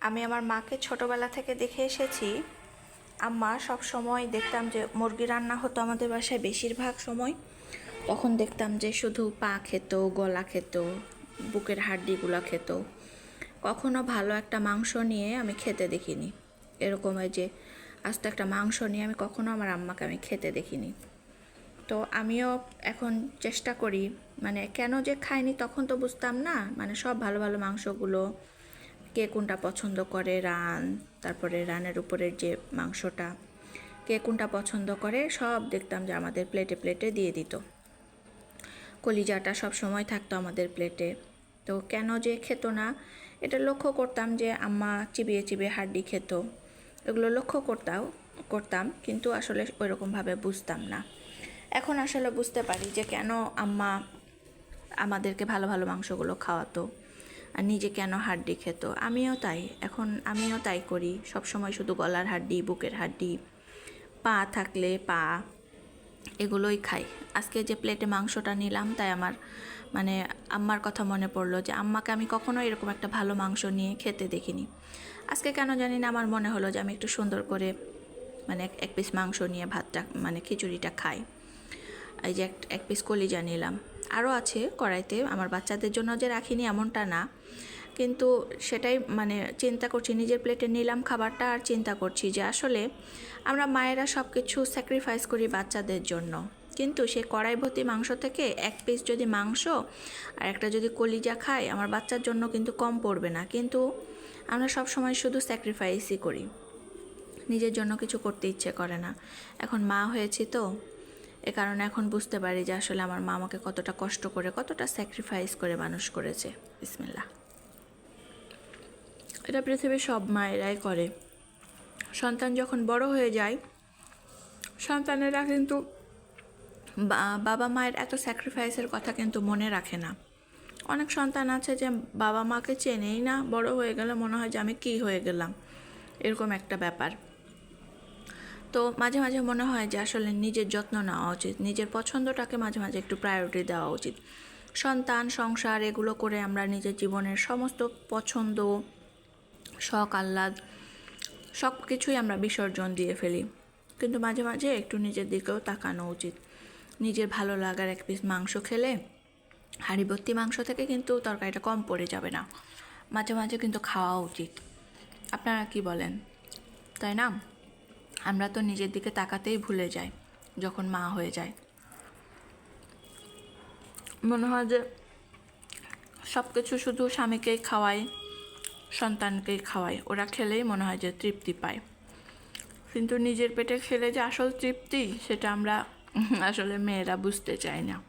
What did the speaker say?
আমি আমার মাকে ছোটবেলা থেকে দেখে এসেছি। আম্মা সব সময় দেখতাম যে মুরগি রান্না হতো আমাদের বাসায় বেশিরভাগ সময়। তখন দেখতাম যে শুধু পা খেত, গলা খেত, বুকের হাড্ডিগুলো খেত। কখনো ভালো একটা মাংস নিয়ে আমি খেতে দেখিনি। এরকম হয় যে আস্তে একটা মাংস নিয়ে আমি কখনো আমার আম্মাকে আমি খেতে দেখিনি। তো আমিও এখন চেষ্টা করি মানে কেন যে খাইনি তখন তো বুঝতাম না মানে সব ভালো ভালো মাংসগুলো কে কোনটা পছন্দ করে রান, তারপরে রানের উপরের যে মাংসটা, কে কোনটা পছন্দ করে, সব দেখতাম যে আমাদের প্লেটে প্লেটে দিয়ে দিত। কলিজাটা সব সময় থাকতো আমাদের প্লেটে তো কেন যে খেত না, এটা লক্ষ্য করতাম যে আম্মা চিবিয়ে চিবিয়ে হাড্ডি খেত। এগুলো লক্ষ্য করতাম করতাম, কিন্তু আসলে ওইরকমভাবে বুঝতাম না। এখন আসলে বুঝতে পারি যে কেন আম্মা আমাদেরকে ভালো ভালো মাংসগুলো খাওয়াতো। নিজে কেন হাড্ডি খেত? আমিও তাই। এখন আমিও তাই করি। সব সময় শুধু গলার হাড্ডি, বুকের হাড্ডি, পা থাকলে পা, এগুলোই খাই। আজকে যে প্লেটে মাংসটা নিলাম, তাই আমার মানে আম্মার কথা মনে পড়ল যে, আম্মাকে আমি কখনো এরকম একটা ভালো মাংস নিয়ে খেতে দেখিনি। আজকে কেন জানি না, আমার মনে হলো যে, আমি একটু সুন্দর করে মানে এক- পিস মাংস নিয়ে ভাতটা মানে খিচুড়িটা খাই। এই যে এক পিস কলিজা নিলাম। আরও আছে কড়াইতে। আমার বাচ্চাদের জন্য যে রাখিনি এমনটা না। কিন্তু সেটাই মানে চিন্তা করছি, নিজের প্লেটে নিলাম খাবারটা আর চিন্তা করছি যে আসলে আমরা মায়েরা সব কিছু স্যাক্রিফাইস করি বাচ্চাদের জন্য। কিন্তু সে কড়াই ভর্তি মাংস থেকে এক পিস যদি মাংস আর একটা যদি কলিজা খাই আমার বাচ্চার জন্য কিন্তু কম পড়বে না। কিন্তু আমরা সব সময় শুধু স্যাক্রিফাইসই করি। নিজের জন্য কিছু করতে ইচ্ছে করে না। এখন মা হয়েছি তো। এ কারণে এখন বুঝতে পারি যে আসলে আমার মা আমাকে কতটা কষ্ট করে, কতটা স্যাক্রিফাইস করে মানুষ করেছে। বিসমিল্লা এটা পৃথিবীর সব মায়েরাই করে। সন্তান যখন বড় হয়ে যায়, সন্তানেরা কিন্তু বাবা মায়ের এত স্যাক্রিফাইসের কথা কিন্তু মনে রাখে না। অনেক সন্তান আছে যে বাবা মাকে চেনেই না, বড় হয়ে গেলে মনে হয় যে আমি কী হয়ে গেলাম। এরকম একটা ব্যাপার। তো মাঝে মাঝে মনে হয় যে আসলে নিজের যত্ন নেওয়া উচিত, নিজের পছন্দটাকে মাঝে মাঝে একটু প্রায়োরিটি দেওয়া উচিত। সন্তান, সংসার, এগুলো করে আমরা নিজের জীবনের সমস্ত পছন্দ, শখ, আহ্লাদ সব কিছুই আমরা বিসর্জন দিয়ে ফেলি। কিন্তু মাঝে মাঝে একটু নিজের দিকেও তাকানো উচিত। নিজের ভালো লাগার এক পিস মাংস খেলে হাঁড়িভর্তি মাংস থেকে কিন্তু তরকারিটা কম পড়ে যাবে না। মাঝে মাঝে কিন্তু খাওয়া উচিত। আপনারা কি বলেন? তাই না? আমরা তো নিজের দিকে তাকাতেই ভুলে যাই, যখন মা হয়ে যায়। মনে হয় যে সব কিছু শুধু স্বামীকেই খাওয়াই সন্তানকেই খাওয়াই ওরা খেলেই মনে হয় যে তৃপ্তি পায়। কিন্তু নিজের পেটে খেলে যে আসল তৃপ্তি, সেটা আমরা আসলে মেয়েরা বুঝতে চাই না।